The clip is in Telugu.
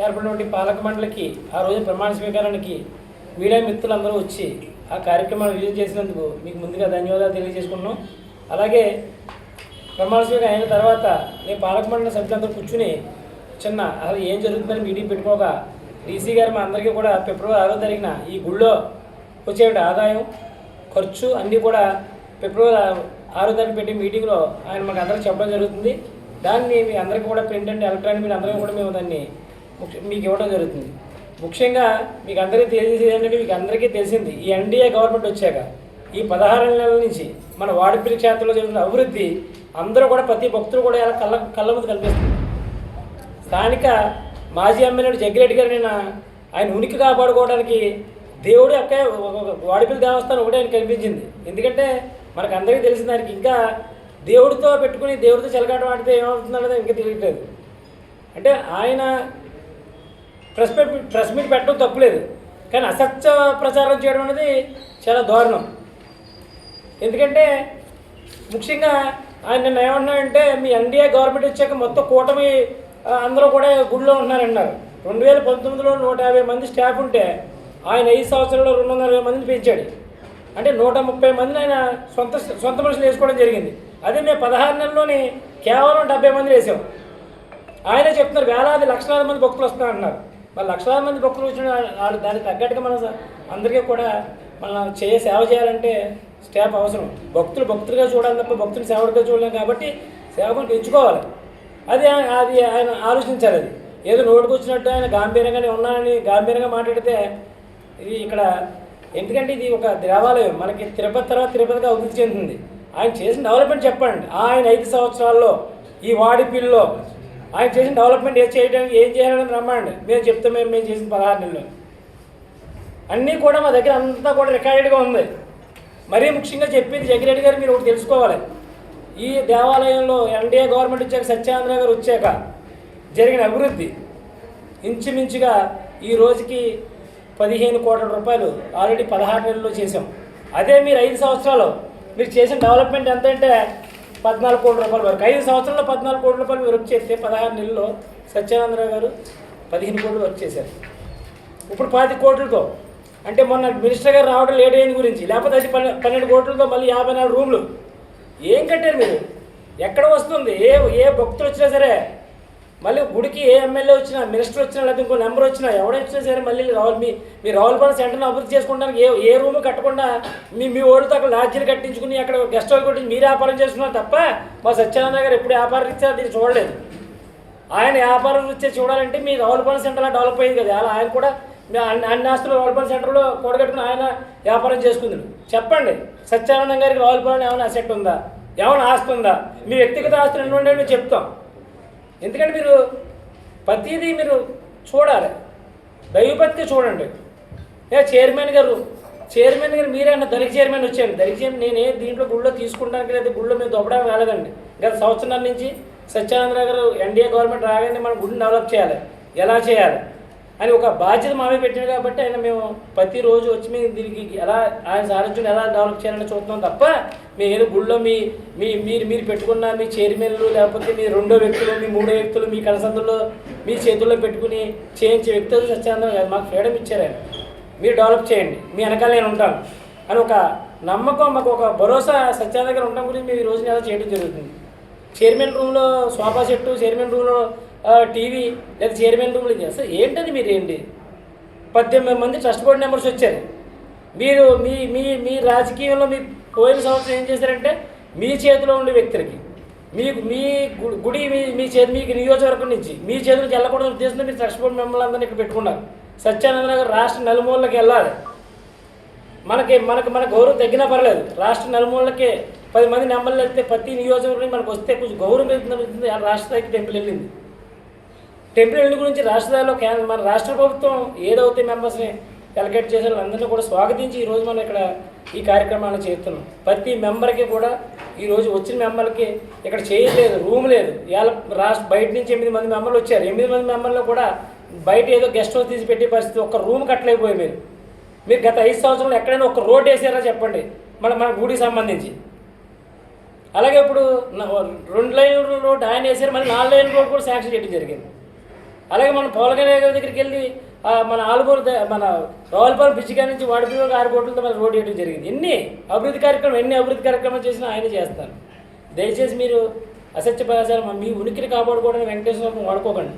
ఏర్పడినటువంటి పాలక మండలికి ఆ రోజు ప్రమాణ స్వీకారానికి మీడియా మిత్రులందరూ వచ్చి ఆ కార్యక్రమాన్ని విజయం చేసినందుకు మీకు ముందుగా ధన్యవాదాలు తెలియజేసుకుంటున్నాం. అలాగే ప్రమాణ స్వీకారం అయిన తర్వాత నేను పాలక మండలి సభ్యులందరూ కూర్చుని చిన్న అసలు ఏం జరుగుతుందని మీటింగ్ పెట్టుకోగా డీసీ గారు మా అందరికీ కూడా ఫిబ్రవరి ఆరో తారీఖున ఈ గుళ్ళో వచ్చే ఆదాయం ఖర్చు అన్నీ కూడా ఫిబ్రవరి ఆరో తారీఖు పెట్టి మీటింగ్లో ఆయన మాకు అందరికీ చెప్పడం జరుగుతుంది. దాన్ని మీ అందరికీ కూడా ప్రింట్ అండ్ ఎలక్ట్రానిక్ మీరు అందరికీ కూడా మేము దాన్ని మీకు ఇవ్వడం జరుగుతుంది. ముఖ్యంగా మీకు అందరికీ తెలిసేది మీకు అందరికీ తెలిసింది ఈ ఎన్డీఏ గవర్నమెంట్ వచ్చాక ఈ పదహారు నెలల నుంచి మన వాడిపల్లి క్షేత్రంలో జరుగుతున్న అభివృద్ధి అందరూ కూడా ప్రతి భక్తులు కూడా ఇలా కళ్ళ కళ్ళ ముందు కనిపిస్తుంది. స్థానిక మాజీ ఎమ్మెల్యే జగ్గిరెడ్డి గారు నిన్న ఆయన ఉనికి కాపాడుకోవడానికి దేవుడు యొక్క వాడిపల్లి దేవస్థానం ఒకటే ఆయన కనిపించింది. ఎందుకంటే మనకు అందరికీ తెలిసిన దానికి ఇంకా దేవుడితో పెట్టుకుని దేవుడితో చెలగాటం ఆడితే ఏమవుతుందన్నది ఇంకా తెలియట్లేదు. అంటే ఆయన ప్రెస్ మీట్ ప్రెస్ మీట్ పెట్టడం తప్పులేదు. కానీ అసత్య ప్రచారం చేయడం అనేది చాలా దారుణం. ఎందుకంటే ముఖ్యంగా ఆయన నిన్న ఏమన్నాడంటే మీ ఎన్డీఏ గవర్నమెంట్ వచ్చాక మొత్తం కూటమి అందరూ కూడా గుడిలో ఉన్నారన్నారు రెండు వేల పంతొమ్మిదిలో నూట యాభై మంది స్టాఫ్ ఉంటే ఆయన ఐదు సంవత్సరాల్లో రెండు వందల ఇరవై మందిని పెంచాడు. అంటే నూట ముప్పై మందిని ఆయన సొంత సొంత మనుషులు వేసుకోవడం జరిగింది. అదే మేము పదహారు నెలల్లోని కేవలం డెబ్బై మంది వేసాం. ఆయనే చెప్తున్నారు వేలాది లక్షలాది మంది భక్తులు వస్తున్నారు అన్నారు మరి లక్షలాది మంది భక్తులు వచ్చిన వాళ్ళు దానికి తగ్గట్టుగా మనం అందరికీ కూడా మనం చేయ సేవ చేయాలంటే స్టాఫ్ అవసరం. భక్తులు భక్తులుగా చూడాలి తప్ప భక్తులు సేవకుడిగా చూడలేం కాబట్టి సేవకుని పెంచుకోవాలి. అది అది ఆయన ఆలోచించాలి అది. ఏదో నోటికి వచ్చినట్టు ఆయన గాంభీరంగానే ఉన్నానని గాంభీరంగా మాట్లాడితే ఇది ఇక్కడ ఎందుకంటే ఇది ఒక దేవాలయం. మనకి తిరుపతి తర్వాత తిరుపతిగా అభివృద్ధి చెందింది ఆయన చేసిన డెవలప్మెంట్ చెప్పండి. ఆయన ఐదు సంవత్సరాల్లో ఈ వాడిపిల్లో ఆయన చేసిన డెవలప్మెంట్ ఏం చేయడానికి ఏం చేయాలని రమ్మండి మేము చెప్తాం మేము మేము చేసిన పదహారు నెలలు. అన్నీ కూడా మా దగ్గర అంతా కూడా రికార్డెడ్గా ఉంది. మరీ ముఖ్యంగా చెప్పింది జగ్గిరెడ్డి గారు మీరు ఒకటి తెలుసుకోవాలి. ఈ దేవాలయంలో ఎన్డీఏ గవర్నమెంట్ వచ్చాక సత్యానంద గారు వచ్చాక జరిగిన అభివృద్ధి. ఇంచుమించుగా ఈ రోజుకి పదిహేను కోట్ల రూపాయలు ఆల్రెడీ పదహారు నెలల్లో చేసాం అదే మీరు ఐదు సంవత్సరాలు మీరు చేసిన డెవలప్మెంట్ ఎంత అంటే పద్నాలుగు కోట్ల రూపాయల వరకు. ఐదు సంవత్సరాల్లో పద్నాలుగు కోట్ల రూపాయలు వర్క్ చేస్తే పదహారు నెలల్లో సత్యానందరావు గారు పదిహేను కోట్లు వర్క్ చేశారు. ఇప్పుడు పాతి కోట్లతో అంటే మొన్న మినిస్టర్ గారు రావడం లేట్ అయిన గురించి లేకపోతే అది పన్నె పన్నెండు కోట్లతో మళ్ళీ యాభై నాలుగు రూమ్లు. ఏం కట్టారు మీరు? ఎక్కడ వస్తుంది? ఏ ఏ భక్తులు వచ్చినా సరే మళ్ళీ గుడికి ఏ ఎమ్మెల్యే వచ్చినా మినిస్టర్ వచ్చినా లేకపోతే ఇంకో నెంబర్ వచ్చినా ఎవడొచ్చినా సరే మళ్ళీ రావుల మీ మీ రావులపాలెం సెంటర్ని అభివృద్ధి చేసుకోవడానికి ఏ ఏ రూమ్ కట్టకుండా మీ మీ ఓడితో అక్కడ లాడ్జీలు కట్టించుకుని అక్కడ గెస్ట్ హౌస్ కొట్టి మీరు వ్యాపారం చేస్తున్నారు తప్ప మా సత్యానంద గారు ఎప్పుడు వ్యాపారం ఇచ్చారు దీన్ని చూడలేదు. ఆయన వ్యాపారం ఇచ్చే చూడాలంటే మీ రావులపాలెం సెంటర్లో డెవలప్ అయింది కదా. అలా ఆయన కూడా మీ అన్ని అన్ని ఆస్తులు రావులపాలెం సెంటర్లో కూడగట్టుకుని ఆయన వ్యాపారం చేసుకుంది చెప్పండి సత్యానందం గారికి రావులపాలెం ఏమైనా అసెట్ ఉందా? ఏమైనా ఆస్తి ఉందా? మీ వ్యక్తిగత ఆస్తులు ఎన్ని ఉండే చెప్తాం. ఎందుకంటే మీరు ప్రతిదీ మీరు చూడాలి. దైవపతికి చూడండి. ఏ చైర్మన్ గారు చైర్మన్ గారు మీరే అన్న దళిత చైర్మన్ వచ్చాను దళిత చైర్మన్ నేనే దీంట్లో గుళ్ళో తీసుకుంటానికి లేదా గుళ్ళో మీరు దొబ్బడానికి రాలేదండి. గత సంవత్సరం నుంచి సత్యానందరావు గారు ఎన్డీఏ గవర్నమెంట్ రాగానే మనం గుడిని డెవలప్ చేయాలి. ఎలా చేయాలి? అని ఒక బాధ్యత మామే పెట్టాడు కాబట్టి ఆయన మేము ప్రతిరోజు వచ్చి మేము దీనికి ఎలా ఆయన సారథ్యం ఎలా డెవలప్ చేయాలని చూస్తున్నాం తప్ప మీ ఏదో గుళ్ళో మీ మీ మీరు మీరు పెట్టుకున్న మీ చైర్మన్లు లేకపోతే మీ రెండో వ్యక్తులు మీ మూడో వ్యక్తులు మీ కలసందులో మీ చేతుల్లో పెట్టుకుని చేయించే వ్యక్తులు సత్యానందం కాదు మాకు ఫ్రీడమ్ ఇచ్చారు ఆయన. మీరు డెవలప్ చేయండి. మీ వెనకాల నేను ఉంటాను. అని ఒక నమ్మకం మాకు ఒక భరోసా సత్యానంద దగ్గర ఉండడం గురించి మేము ఈ రోజున ఎలా చేయడం జరుగుతుంది. చైర్మన్ రూమ్లో సోఫా సెట్టు చైర్మన్ రూమ్లో టీవీ లేదా చైర్మన్ రూమ్లు ఇది అసలు ఏంటది మీరు ఏంటి? పద్దెనిమిది మంది ట్రస్ట్ బోర్డు మెంబర్స్ వచ్చారు. మీరు మీ మీ మీ రాజకీయంలో మీ పోయిన సంవత్సరం ఏం చేశారంటే మీ చేతిలో ఉండే వ్యక్తులకి మీకు మీ గుడి మీ మీ చేతి మీకు నియోజకవర్గం నుంచి మీ చేతులకు వెళ్ళకూడదు ఉద్దేశంతో మీరు ట్రస్ట్ బోర్డు మెంబర్లు అందరినీ ఇక్కడ పెట్టుకున్నారు. సత్యానందనగర్ రాష్ట్ర నలుమూలకి వెళ్ళాలి. మనకి మనకి మన గౌరవం తగ్గినా పర్లేదు. రాష్ట్ర నలుమూలకి పది మంది నెంబర్లు వెళ్తే ప్రతి నియోజకవర్గం మనకు వస్తే కొంచెం గౌరవం పెరుగుతుంది రాష్ట్ర స్థాయికి టెంపుల్ వెళ్ళింది. టెంపుల్ గురించి రాష్ట్ర కేంద్ర మన రాష్ట్ర ప్రభుత్వం ఏదైతే మెంబర్స్ని ఎలకేట్ చేశారో. అందరినీ కూడా స్వాగతించి ఈరోజు మనం ఇక్కడ ఈ కార్యక్రమాన్ని చేస్తున్నాం. ప్రతి మెంబర్కి కూడా ఈరోజు వచ్చిన మెంబర్కి ఇక్కడ చేయలేదు రూమ్ లేదు. ఇవాళ రాష్ట్ర బయట నుంచి ఎనిమిది మంది మెంబర్లు వచ్చారు. ఎనిమిది మంది మెంబర్లు కూడా బయట ఏదో గెస్ట్ హౌస్ తీసి పెట్టే పరిస్థితి ఒక్క రూమ్ కట్టలేకపోయి మీరు. మీరు గత ఐదు సంవత్సరాలు ఎక్కడైనా ఒక రోడ్ వేసారా చెప్పండి? మన మన గుడికి సంబంధించి. అలాగే ఇప్పుడు రెండు లైన్ల రోడ్ ఆయన వేసారు మళ్ళీ నాలుగు లైన్ల రోడ్ కూడా శాంక్షన్ చేయడం జరిగింది. అలాగే మనం పవన్ కళ్యాణ్ గారి దగ్గరికి వెళ్ళి మన ఆలుగోలు మన రావులపాలెం పిచ్చిగా నుంచి వాడిపోయి ఆరు కోట్లతో మన రోడ్ వేయడం జరిగింది. ఎన్ని అభివృద్ధి కార్యక్రమం ఎన్ని అభివృద్ధి కార్యక్రమాలు చేసినా ఆయన చేస్తారు దయచేసి మీరు అసత్య ప్రయాసాలు మీ ఉనికిని కాపాడుకోవడానికి వెంకటేశ్వర వాడుకోకండి.